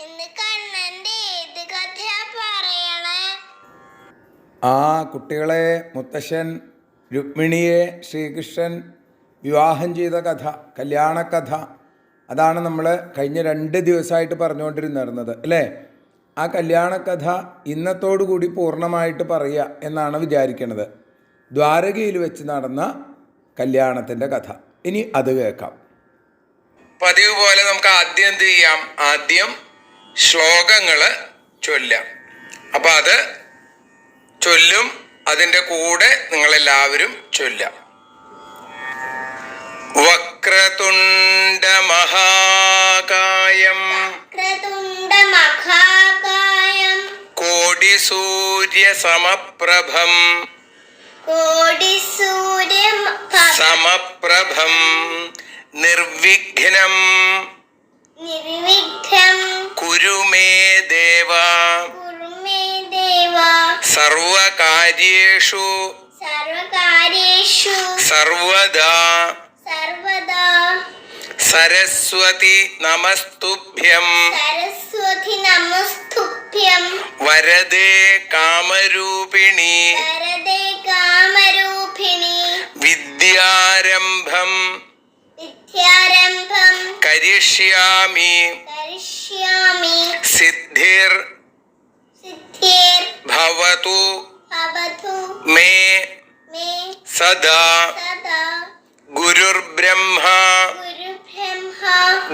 ഇന്ന് കണ്ണന്റെ ഏത് കഥയാ പറയണേ? ആ കുട്ടികളെ മുത്തശ്ശൻ രുക്മിണിയെ ശ്രീകൃഷ്ണൻ വിവാഹം ചെയ്ത കഥ കല്യാണക്കഥ അതാണ് നമ്മൾ കഴിഞ്ഞ രണ്ട് ദിവസമായിട്ട് പറഞ്ഞുകൊണ്ടിരുന്നിരുന്നത് അല്ലേ? ആ കല്യാണക്കഥ ഇന്നത്തോടു കൂടി പൂർണമായിട്ട് പറയുക എന്നാണ് വിചാരിക്കുന്നത് ദ്വാരകയിൽ വെച്ച് നടന്ന കല്യാണത്തിന്റെ കഥ. ഇനി അത് കേൾക്കാം. പതിവ് പോലെ നമുക്ക് ആദ്യം എന്ത് ചെയ്യാം? ആദ്യം ശ്ലോകങ്ങൾ ചൊല്ലാം. അപ്പം അത് ചൊല്ലും അതിന്റെ കൂടെ നിങ്ങളെല്ലാവരും ചൊല്ലാം. വക്രതുണ്ട മഹാകായം കോടി സൂര്യ സമപ്രഭം കോടി സൂര്യ സമപ്രഭം. നിർവിഘ്നം. നിർവിഘ്നം കുരു മേ ദേവ. കുറുമേ ദേവ. സർവകാര്യേഷു. സർവകാര്യേഷു. സർവദാ. സർവദാ. സരസ്വതി നമസ്തുഭ്യം. സരസ്വതി നമസ്തുഭ്യം. വരദേ കാമരൂപിണി. വരദേ കാമരൂപിണി. വിദ്യാരംഭം. വിദ്യാരംഭം കരിഷ്യാമി. കരിഷ്യാമി. സിദ്ധിർ. സിദ്ധിർ. ഭവതു. ഭവതു. മേ. മേ. സദാ. സദാ. ഗുരുർബ്രഹ്മ. ഗുരുബ്രഹ്മ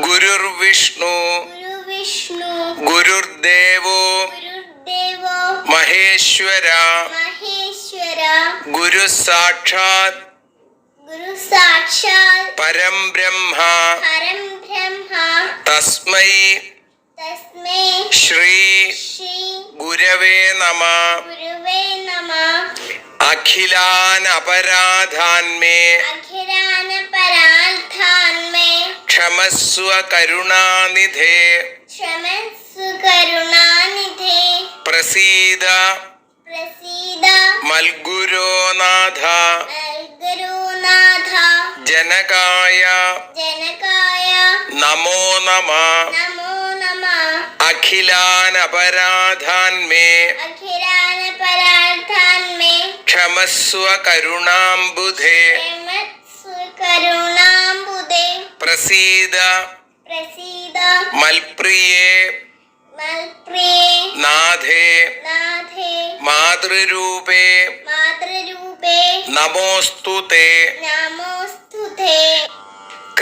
ഗുരുർവിഷ്ണു. ഗുരുവിഷ്ണു. ഗുരുർദേവോ. ഗുരുദേവോ മഹേശ്വര. മഹേശ്വര. ഗുരു സാക്ഷാത് ഗുരു സാക്ഷാത് പരം ബ്രഹ്മ പരം ബ്രഹ്മ തസ്മൈ തസ്മൈ ശ്രീ ശ്രീ ഗുരവേ നമ ഗുരുവേ നമ അഖിലാൻ പരാർത്ഥാന്മേ ക്ഷമസ്വ കരുണാനിധേ ക്ഷമസ്വ കരുണാനിധേ പ്രസീദ പ്രസീദ മൽഗുരോനാഥ ഗുരുനാഥ ജനകായ ജനകായ നമോ നമ നമോ നമ അഖിലാനപരാധാന്മേ അഖിലാനപരാധാന്മേ ക്ഷമസ്വ കരുണാംബുധേ ക്ഷമസ്സു കരുണാംബുദേ പ്രസീദ പ്രസീദ മൽപ്രിയേ മൽപ്രിയേ നാഥേ നാഥേ മാതൃരൂപേ മാതൃരൂപേ നമോസ്തുതേ നമോസ്തുതേ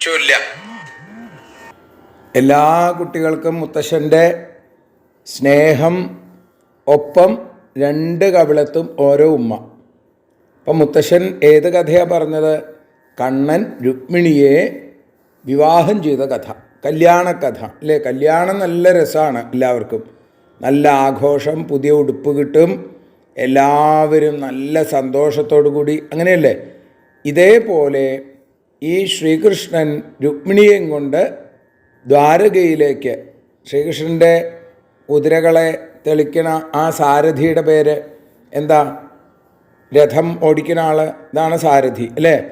ചൊല്ല എല്ലാ കുട്ടികൾക്കും മുത്തശ്ശന്റെ സ്നേഹം ഒപ്പം രണ്ട് കവിളത്തും ഓരോ ഉമ്മ. അപ്പം മുത്തശ്ശൻ ഏത് കഥയാണ് പറഞ്ഞത്? കണ്ണൻ രുക്മിണിയെ വിവാഹം ചെയ്ത കഥ കല്യാണക്കഥ. അല്ലേ? കല്യാണം നല്ല രസമാണ് എല്ലാവർക്കും. നല്ല ആഘോഷം പുതിയ ഉടുപ്പ് കിട്ടും എല്ലാവരും നല്ല സന്തോഷത്തോടു കൂടി അങ്ങനെയല്ലേ? ഇതേപോലെ ഈ ശ്രീകൃഷ്ണൻ രുക്മിണിയെയും കൊണ്ട് ദ്വാരകയിലേക്ക് ശ്രീകൃഷ്ണന്റെ കുതിരകളെ തെളിക്കണ ആ സാരഥിയുടെ പേര് എന്താ? രഥം ഓടിക്കുന്ന ആൾ ഇതാണ് സാരഥി അല്ലേ?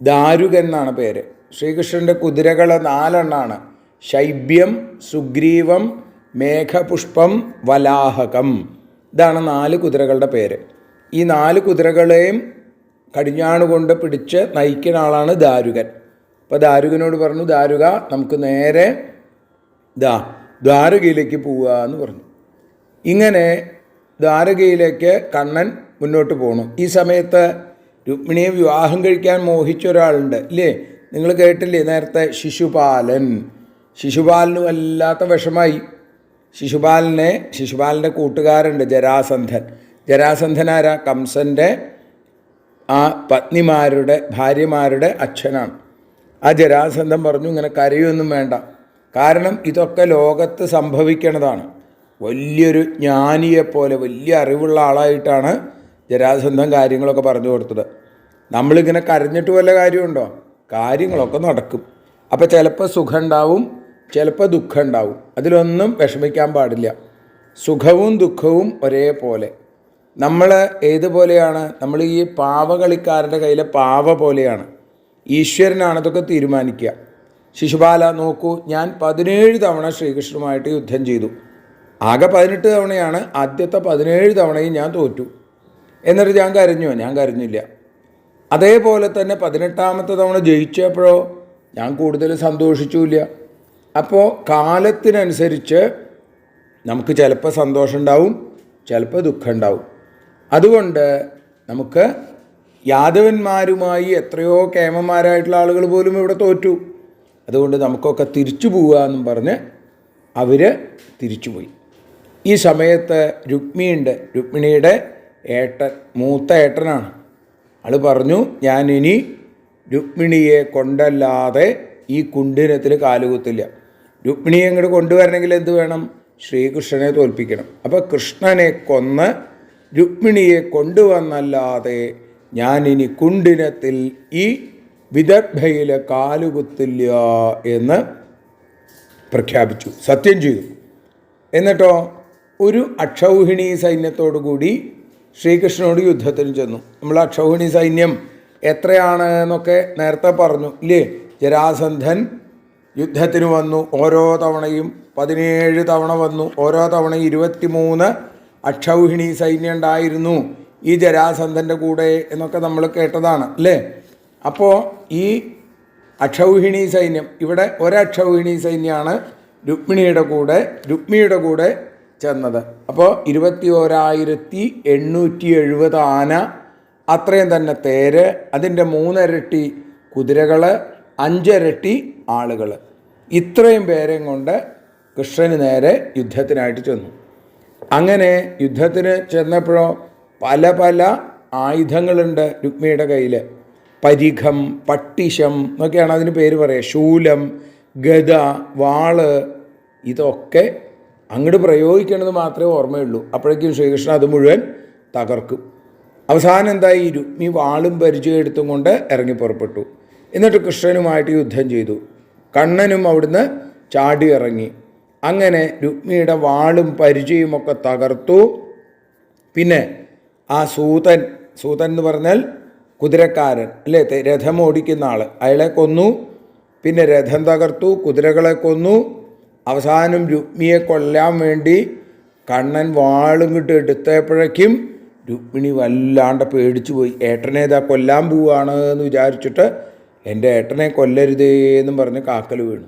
ദാരുകൻ എന്നാണ് പേര്. ശ്രീകൃഷ്ണന്റെ കുതിരകൾ നാലെണ്ണാണ്. ശൈബ്യം സുഗ്രീവം മേഘപുഷ്പം വലാഹകം. ഇതാണ് നാല് കുതിരകളുടെ പേര്. ഈ നാല് കുതിരകളെയും കടിഞ്ഞാണുകൊണ്ട് പിടിച്ച് നയിക്കുന്ന ആളാണ് ദാരുകൻ. അപ്പോൾ ദാരുകനോട് പറഞ്ഞു ദാരുക നമുക്ക് നേരെ ദാ ദ്വാരകയിലേക്ക് പോവുക എന്ന് പറഞ്ഞു. ഇങ്ങനെ ദ്വാരകയിലേക്ക് കണ്ണൻ മുന്നോട്ട് പോകണം ഈ സമയത്ത് രുക്മിണിയെ വിവാഹം കഴിക്കാൻ മോഹിച്ച ഒരാളുണ്ട് ഇല്ലേ? നിങ്ങൾ കേട്ടില്ലേ നേരത്തെ? ശിശുപാലൻ. ശിശുപാലന് വല്ലാത്ത വിഷമായി. ശിശുപാലനെ ശിശുപാലന്റെ കൂട്ടുകാരുണ്ട് ജരാസന്ധൻ. ജരാസന്ധനാരാ കംസന്റെ ആ പത്നിമാരുടെ ഭാര്യമാരുടെ അച്ഛനാണ്. ആ ജരാസന്ധം പറഞ്ഞു ഇങ്ങനെ കരയൊന്നും വേണ്ട. കാരണം ഇതൊക്കെ ലോകത്ത് സംഭവിക്കണതാണ്. വലിയൊരു ജ്ഞാനിയെപ്പോലെ വലിയ അറിവുള്ള ആളായിട്ടാണ് ജരാസന്ധം കാര്യങ്ങളൊക്കെ പറഞ്ഞു കൊടുത്തത്. നമ്മളിങ്ങനെ കരഞ്ഞിട്ട് വല്ല കാര്യമുണ്ടോ? കാര്യങ്ങളൊക്കെ നടക്കും. അപ്പോൾ ചിലപ്പോൾ സുഖം ഉണ്ടാവും ചിലപ്പോൾ ദുഃഖം ഉണ്ടാവും അതിലൊന്നും വിഷമിക്കാൻ പാടില്ല. സുഖവും ദുഃഖവും ഒരേപോലെ. നമ്മൾ ഏതുപോലെയാണ്? നമ്മൾ ഈ പാവകളിക്കാരുടെ കയ്യിലെ പാവ പോലെയാണ്. ഈശ്വരനാണ് ഇതൊക്കെ തീരുമാനിക്കുക. ശിശുപാല നോക്കൂ ഞാൻ പതിനേഴ് തവണ ശ്രീകൃഷ്ണനുമായിട്ട് യുദ്ധം ചെയ്തു. ആകെ പതിനെട്ട് തവണയാണ് ആദ്യത്തെ പതിനേഴ് തവണയും ഞാൻ തോറ്റു. എന്നിട്ട് ഞാൻ കരഞ്ഞോ? ഞാൻ കരഞ്ഞില്ല. അതേപോലെ തന്നെ പതിനെട്ടാമത്തെ തവണ ജയിച്ചപ്പോഴോ ഞാൻ കൂടുതൽ സന്തോഷിച്ചില്ല. അപ്പോൾ കാലത്തിനനുസരിച്ച് നമുക്ക് ചിലപ്പോൾ സന്തോഷം ഉണ്ടാവും ചിലപ്പോൾ ദുഃഖം ഉണ്ടാവും. അതുകൊണ്ട് നമുക്ക് യാദവന്മാരുമായി എത്രയോ കേമന്മാരായിട്ടുള്ള ആളുകൾ പോലും ഇവിടെ തോറ്റു. അതുകൊണ്ട് നമുക്കൊക്കെ തിരിച്ചു പോവുക എന്നും പറഞ്ഞ് അവർ തിരിച്ചുപോയി. ഈ സമയത്ത് രുക്മിയുണ്ട് രുക്മിണിയുടെ ഏട്ടൻ മൂത്ത ഏട്ടനാണ്. ആൾ പറഞ്ഞു ഞാനിനി രുക്മിണിയെ കൊണ്ടല്ലാതെ ഈ കുണ്ടിനത്തിൽ കാലുകുത്തില്ല. രുക്മിണിയെ അങ്ങോട്ട് കൊണ്ടുവരണമെങ്കിൽ എന്ത് വേണം? ശ്രീകൃഷ്ണനെ തോൽപ്പിക്കണം. അപ്പോൾ കൃഷ്ണനെ കൊന്ന് രുക്മിണിയെ കൊണ്ടുവന്നല്ലാതെ ഞാനിനി കുണ്ടിനത്തിൽ ഈ വിദഗ്ധയിലെ കാലുകുത്തില്ല എന്ന് പ്രഖ്യാപിച്ചു. സത്യം ചെയ്തു. എന്നിട്ടോ ഒരു അക്ഷൗഹിണി സൈന്യത്തോടു കൂടി ശ്രീകൃഷ്ണനോട് യുദ്ധത്തിന് ചെന്നു. നമ്മൾ അക്ഷൗഹിണി സൈന്യം എത്രയാണ് എന്നൊക്കെ നേരത്തെ പറഞ്ഞു ഇല്ലേ? ജരാസന്ധൻ യുദ്ധത്തിന് വന്നു ഓരോ തവണയും പതിനേഴ് തവണ വന്നു ഓരോ തവണയും ഇരുപത്തിമൂന്ന് അക്ഷൗഹിണി സൈന്യം ഉണ്ടായിരുന്നു. ഈ ജരാസന്ധന്റെ കൂടെ എന്നൊക്കെ നമ്മൾ കേട്ടതാണ് അല്ലേ? അപ്പോൾ ഈ അക്ഷൗഹിണി സൈന്യം ഇവിടെ ഒരക്ഷൗഹിണി സൈന്യമാണ് രുക്മിണിയുടെ കൂടെ രുക്മിയുടെ കൂടെ ചെന്നത്. അപ്പോൾ ഇരുപത്തി ഓരായിരത്തി എണ്ണൂറ്റി എഴുപത് ആന അത്രയും തന്നെ തേര് അതിന്റെ മൂന്നരട്ടി കുതിരകൾ അഞ്ചരട്ടി ആളുകൾ ഇത്രയും പേരെയും കൊണ്ട് കൃഷ്ണന് നേരെ യുദ്ധത്തിനായിട്ട് ചെന്നു. അങ്ങനെ യുദ്ധത്തിന് ചെന്നപ്പോഴോ പല പല ആയുധങ്ങളുണ്ട് രുക്മിയുടെ കയ്യിൽ പരിഖം പട്ടിശം എന്നൊക്കെയാണ് അതിന് പേര് പറയുക. ശൂലം ഗത വാൾ ഇതൊക്കെ അങ്ങോട്ട് പ്രയോഗിക്കണമെന്ന് മാത്രമേ ഓർമ്മയുള്ളൂ. അപ്പോഴേക്കും ശ്രീകൃഷ്ണൻ അത് മുഴുവൻ തകർക്കും. അവസാനം എന്തായി? രുക്മി വാളും പരിചയം എടുത്തും കൊണ്ട് ഇറങ്ങി പുറപ്പെട്ടു. എന്നിട്ട് കൃഷ്ണനുമായിട്ട് യുദ്ധം ചെയ്തു. കണ്ണനും അവിടുന്ന് ചാടി ഇറങ്ങി. അങ്ങനെ രുക്മിയുടെ വാളും പരിചയുമൊക്കെ തകർത്തു. പിന്നെ ആ സൂതൻ സൂതൻ എന്ന് പറഞ്ഞാൽ കുതിരക്കാരൻ അല്ലേ? രഥം ഓടിക്കുന്ന ആൾ അയാളെ കൊന്നു. പിന്നെ രഥം തകർത്തു കുതിരകളെ കൊന്നു. അവസാനം രുക്മിയെ കൊല്ലാൻ വേണ്ടി കണ്ണൻ വാളും കിട്ട് എടുത്തപ്പോഴേക്കും രുക്മിണി വല്ലാണ്ട് പേടിച്ചു പോയി. ഏട്ടനെ ഇതാ കൊല്ലാൻ പോവുകയാണ് എന്ന് വിചാരിച്ചിട്ട് എന്റെ ഏട്ടനെ കൊല്ലരുതേ എന്നും പറഞ്ഞ് കാക്കൽ വീണു.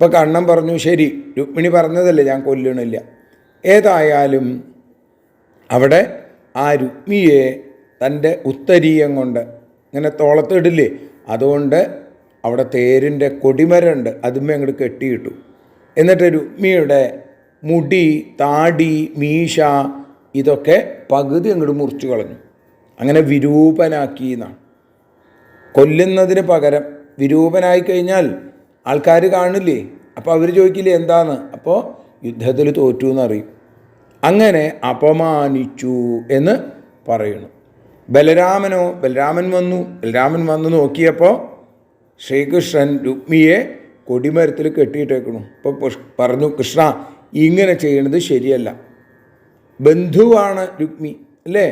ഇപ്പം കണ്ണൻ പറഞ്ഞു ശരി രുക്മിണി പറഞ്ഞതല്ലേ ഞാൻ കൊല്ലണില്ല. ഏതായാലും അവിടെ ആ രുക്മിയെ തന്റെ ഉത്തരീയം കൊണ്ട് ഇങ്ങനെ തോളത്തിടില്ലേ അതുകൊണ്ട് അവിടെ തേരിന്റെ കൊടിമരമുണ്ട് അതുമേ അങ്ങോട്ട് കെട്ടിയിട്ടു. എന്നിട്ട് രുക്മിയുടെ മുടി താടി മീശ ഇതൊക്കെ പകുതി അങ്ങോട്ട് മുറിച്ചു കളഞ്ഞു. അങ്ങനെ വിരൂപനാക്കി എന്നാണ്. കൊല്ലുന്നതിന് പകരം വിരൂപനായി കഴിഞ്ഞാൽ ആൾക്കാർ കാണില്ലേ അപ്പോൾ അവർ ചോദിക്കില്ലേ എന്താന്ന്? അപ്പോൾ യുദ്ധത്തിൽ തോറ്റു എന്നറിയും. അങ്ങനെ അപമാനിച്ചു എന്ന് പറയുന്നു. ബലരാമനോ ബലരാമൻ വന്നു. ബലരാമൻ വന്ന് നോക്കിയപ്പോൾ ശ്രീകൃഷ്ണൻ രുക്മിയെ കൊടിമരത്തിൽ കെട്ടിയിട്ടേക്കണു ഇപ്പോൾ പറഞ്ഞു കൃഷ്ണ ഇങ്ങനെ ചെയ്യണത് ശരിയല്ല. ബന്ധുവാണ് രുക്മി അല്ലേ?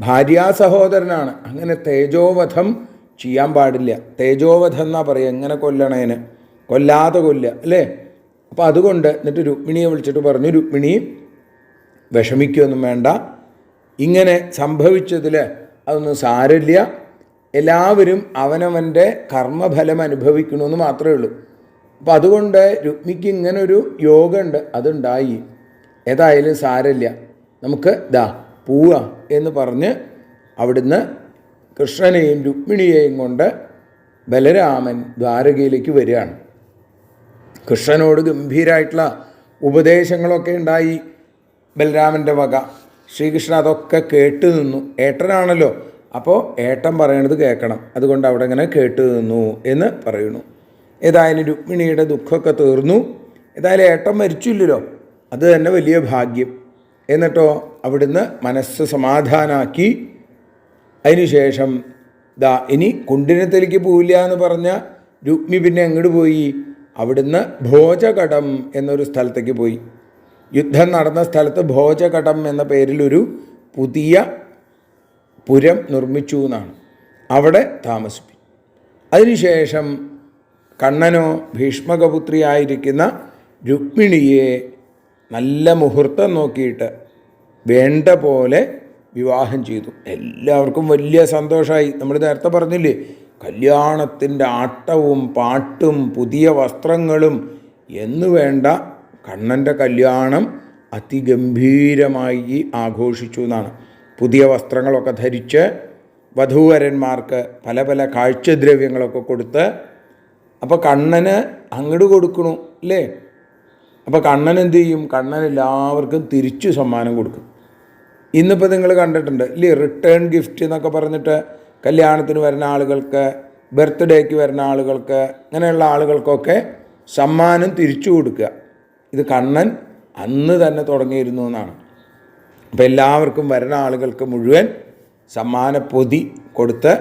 ഭാര്യാ സഹോദരനാണ്. അങ്ങനെ തേജോവധം ചെയ്യാൻ പാടില്ല. തേജോവധം എന്നാ പറയുക എങ്ങനെ കൊല്ലണേന്? കൊല്ലാതെ കൊല്ലുക അല്ലേ? അപ്പോൾ അതുകൊണ്ട് എന്നിട്ട് രുക്മിണിയെ വിളിച്ചിട്ട് പറഞ്ഞു രുക്മിണി വിഷമിക്കുകയൊന്നും വേണ്ട. ഇങ്ങനെ സംഭവിച്ചതിൽ അതൊന്നും സാരമില്ല. എല്ലാവരും അവനവന്റെ കർമ്മഫലം അനുഭവിക്കണമെന്ന് മാത്രമേ ഉള്ളൂ. അപ്പോൾ അതുകൊണ്ട് രുക്മിക്ക് ഇങ്ങനൊരു യോഗമുണ്ട് അതുണ്ടായി. ഏതായാലും സാരമില്ല. നമുക്ക് ദാ പോവാ എന്ന് പറഞ്ഞ് അവിടുന്ന് കൃഷ്ണനെയും രുക്മിണിയെയും കൊണ്ട് ബലരാമൻ ദ്വാരകയിലേക്ക് വരികയാണ്. കൃഷ്ണനോട് ഗംഭീരമായിട്ടുള്ള ഉപദേശങ്ങളൊക്കെ ഉണ്ടായി ബലരാമന്റെ വക. ശ്രീകൃഷ്ണൻ അതൊക്കെ കേട്ട് നിന്നു. ഏട്ടനാണല്ലോ. അപ്പോൾ ഏട്ടൻ പറയണത് കേൾക്കണം. അതുകൊണ്ട് അവിടെ ഇങ്ങനെ കേട്ട് നിന്നു എന്ന് പറയുന്നു. ഏതായാലും രുക്മിണിയുടെ ദുഃഖമൊക്കെ തീർന്നു. ഏതായാലും ഏട്ടൻ മരിച്ചില്ലല്ലോ. അത് തന്നെ വലിയ ഭാഗ്യം. എന്നിട്ടോ അവിടുന്ന് മനസ്സ് സമാധാനാക്കി. അതിനുശേഷം ദാ ഇനി കുണ്ടിനത്തിലേക്ക് പോവില്ല എന്ന് പറഞ്ഞ രുക്മി പിന്നെ അങ്ങോട്ട് പോയി? അവിടുന്ന് ഭോജകടം എന്നൊരു സ്ഥലത്തേക്ക് പോയി. യുദ്ധം നടന്ന സ്ഥലത്ത് ഭോജകടം എന്ന പേരിലൊരു പുതിയ പുരം നിർമ്മിച്ചു എന്നാണ്. അവിടെ താമസിപ്പിച്ചു അതിനുശേഷം കണ്ണനോ ഭീഷ്മകപുത്രിയായിരിക്കുന്ന രുക്മിണിയെ നല്ല മുഹൂർത്തം നോക്കിയിട്ട് വേണ്ട പോലെ വിവാഹം ചെയ്തു. എല്ലാവർക്കും വലിയ സന്തോഷമായി നമ്മൾ നേരത്തെ പറഞ്ഞില്ലേ കല്യാണത്തിന്റെ ആട്ടവും പാട്ടും പുതിയ വസ്ത്രങ്ങളും എന്നു വേണ്ട കണ്ണന്റെ കല്യാണം അതിഗംഭീരമായി ആഘോഷിച്ചു എന്നാണ്. പുതിയ വസ്ത്രങ്ങളൊക്കെ ധരിച്ച് വധൂവരന്മാർക്ക് പല പല കാഴ്ചദ്രവ്യങ്ങളൊക്കെ കൊടുത്ത് അപ്പോൾ കണ്ണന് അങ്ങോട്ട് കൊടുക്കണു അല്ലേ? അപ്പോൾ കണ്ണൻ എന്ത് ചെയ്യും? കണ്ണൻ എല്ലാവർക്കും തിരിച്ചു സമ്മാനം കൊടുക്കും. ഇന്നിപ്പോൾ നിങ്ങൾ കണ്ടിട്ടുണ്ട് ഇല്ലേ? റിട്ടേൺ ഗിഫ്റ്റ് എന്നൊക്കെ പറഞ്ഞിട്ട് കല്യാണത്തിന് വരുന്ന ആളുകൾക്ക് ബർത്ത്ഡേക്ക് വരുന്ന ആളുകൾക്ക് അങ്ങനെയുള്ള ആളുകൾക്കൊക്കെ സമ്മാനം തിരിച്ചു കൊടുക്കുക. ഇത് കണ്ണൻ അന്ന് തന്നെ തുടങ്ങിയിരുന്നു എന്നാണ്. അപ്പോൾ എല്ലാവർക്കും വരുന്ന ആളുകൾക്ക് മുഴുവൻ സമ്മാന പൊതി കൊടുത്ത്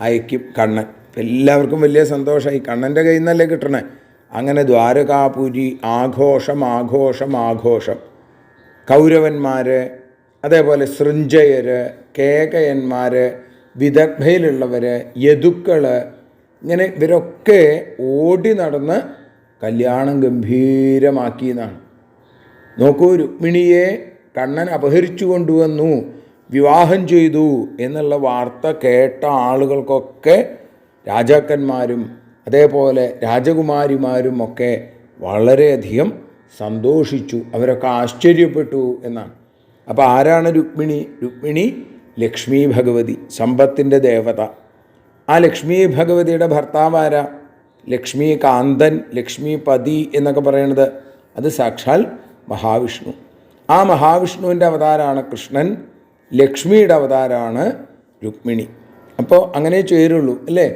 അയക്കും കണ്ണൻ. എല്ലാവർക്കും വലിയ സന്തോഷമായി കണ്ണന്റെ കയ്യിൽ നിന്നല്ലേ കിട്ടണേ? അങ്ങനെ ദ്വാരകാപുരി ആഘോഷം ആഘോഷം ആഘോഷം. കൗരവന്മാർ അതേപോലെ സൃഞ്ജയർ കേകയന്മാർ വിദഗ്ധയിലുള്ളവർ യദുക്കൾ ഇങ്ങനെ ഇവരൊക്കെ ഓടി നടന്ന് കല്യാണം ഗംഭീരമാക്കി എന്നാണ് നോക്കൂ രുക്മിണിയെ കണ്ണൻ അപഹരിച്ചു കൊണ്ടുവന്നു വിവാഹം ചെയ്തു എന്നുള്ള വാർത്ത കേട്ട ആളുകൾക്കൊക്കെ രാജാക്കന്മാരും അതേപോലെ രാജകുമാരിമാരും ഒക്കെ വളരെയധികം സന്തോഷിച്ചു അവരൊക്കെ ആശ്ചര്യപ്പെട്ടു എന്നാണ്. അപ്പോൾ ആരാണ് രുക്മിണി? രുക്മിണി ലക്ഷ്മി ഭഗവതി സമ്പത്തിന്റെ ദേവത. ആ ലക്ഷ്മി ഭഗവതിയുടെ ഭർത്താവാര ലക്ഷ്മി കാന്തൻ ലക്ഷ്മി പതി എന്നൊക്കെ പറയണത് അത് സാക്ഷാൽ മഹാവിഷ്ണു. ആ മഹാവിഷ്ണുവിന്റെ അവതാരമാണ് കൃഷ്ണൻ ലക്ഷ്മിയുടെ അവതാരമാണ് രുക്മിണി. അപ്പോൾ അങ്ങനെ ചേരുള്ളൂ അല്ലേ?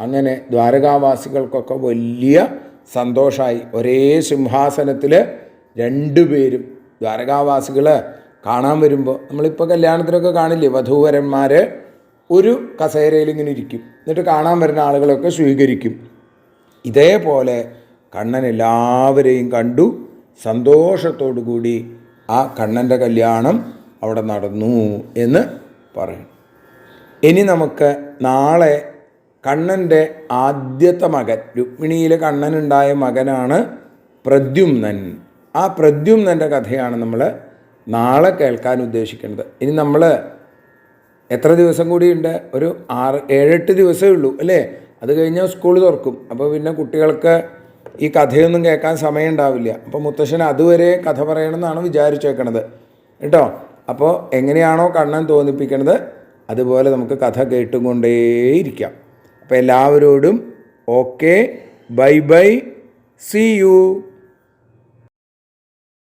അങ്ങനെ ദ്വാരകാവാസികൾക്കൊക്കെ വലിയ സന്തോഷമായി ഒരേ സിംഹാസനത്തിൽ രണ്ടുപേരും ദ്വാരകാവാസികൾ കാണാൻ വരുമ്പോൾ നമ്മളിപ്പോൾ കല്യാണത്തിനൊക്കെ കാണില്ലേ വധൂവരന്മാർ ഒരു കസേരയിൽ ഇങ്ങനെ ഇരിക്കും. എന്നിട്ട് കാണാൻ വരുന്ന ആളുകളൊക്കെ സ്വീകരിക്കും. ഇതേപോലെ കണ്ണൻ എല്ലാവരെയും കണ്ടു. സന്തോഷത്തോടു കൂടി ആ കണ്ണന്റെ കല്യാണം അവിടെ നടന്നു എന്ന് പറയും. ഇനി നമുക്ക് നാളെ കണ്ണന്റെ ആദ്യത്തെ മകൻ രുക്മിണിയിലെ കണ്ണനുണ്ടായ മകനാണ് പ്രദ്യുമ്നൻ. ആ പ്രദ്യുമ്നന്റെ കഥയാണ് നമ്മൾ നാളെ കേൾക്കാൻ ഉദ്ദേശിക്കുന്നത് ഇനി നമ്മൾ എത്ര ദിവസം കൂടിയുണ്ട്? ഒരു ആറ് ഏഴെട്ട് ദിവസമേ ഉള്ളൂ അല്ലേ? അത് കഴിഞ്ഞാൽ സ്കൂൾ തുറക്കും. അപ്പോൾ പിന്നെ കുട്ടികൾക്ക് ഈ കഥയൊന്നും കേൾക്കാൻ സമയം ഉണ്ടാവില്ല. അപ്പോൾ മുത്തശ്ശൻ അതുവരെ കഥ പറയണമെന്നാണ് വിചാരിച്ചേക്കണത്. കേട്ടോ? അപ്പോൾ എങ്ങനെയാണോ കണ്ണൻ തോന്നിപ്പിക്കണത് അതുപോലെ നമുക്ക് കഥ കേട്ടുകൊണ്ടേയിരിക്കാം. അപ്പോൾ എല്ലാവരോടും okay bye bye see you.